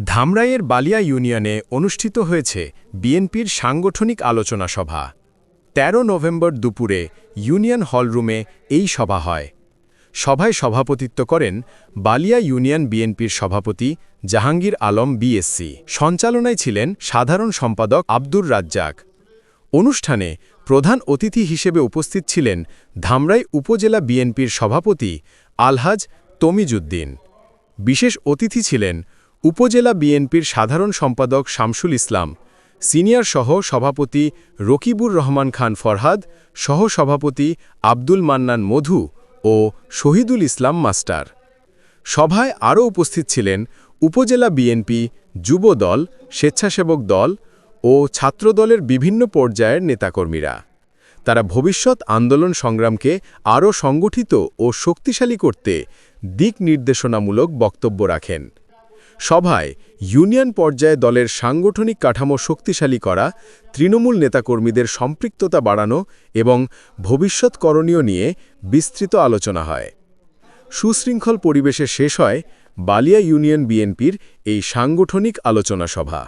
ধামরাইয়ের বালিয়া ইউনিয়নে অনুষ্ঠিত হয়েছে বিএনপির সাংগঠনিক আলোচনা সভা। ১৩ নভেম্বর দুপুরে ইউনিয়ন হলরুমে এই সভা হয়। সভায় সভাপতিত্ব করেন বালিয়া ইউনিয়ন বিএনপির সভাপতি জাহাঙ্গীর আলম বিএসসি। সঞ্চালনায় ছিলেন সাধারণ সম্পাদক আব্দুর রাজ্জাক। অনুষ্ঠানে প্রধান অতিথি হিসেবে উপস্থিত ছিলেন ধামরাই উপজেলা বিএনপির সভাপতি আলহাজ তমিজুদ্দিন। বিশেষ অতিথি ছিলেন উপজেলা বিএনপির সাধারণ সম্পাদক শামসুল ইসলাম, সিনিয়র সহ সভাপতি রকিবুর রহমান খান ফরহাদ, সহ সভাপতি আব্দুল মান্নান মধু ও শহীদুল ইসলাম মাস্টার। সভায় আরও উপস্থিত ছিলেন উপজেলা বিএনপি যুব দল, স্বেচ্ছাসেবক দল ও ছাত্রদলের বিভিন্ন পর্যায়ের নেতাকর্মীরা। তারা ভবিষ্যৎ আন্দোলন সংগ্রামকে আরও সংগঠিত ও শক্তিশালী করতে দিক নির্দেশনামূলক বক্তব্য রাখেন। সভায় ইউনিয়ন পর্যায়ে দলের সাংগঠনিক কাঠামো শক্তিশালী করা, তৃণমূল নেতাকর্মীদের সম্পৃক্ততা বাড়ানো এবং ভবিষ্যৎ করণীয় নিয়ে বিস্তৃত আলোচনা হয়। সুশৃঙ্খল পরিবেশে শেষ হয় বালিয়া ইউনিয়ন বিএনপির এই সাংগঠনিক আলোচনা সভা।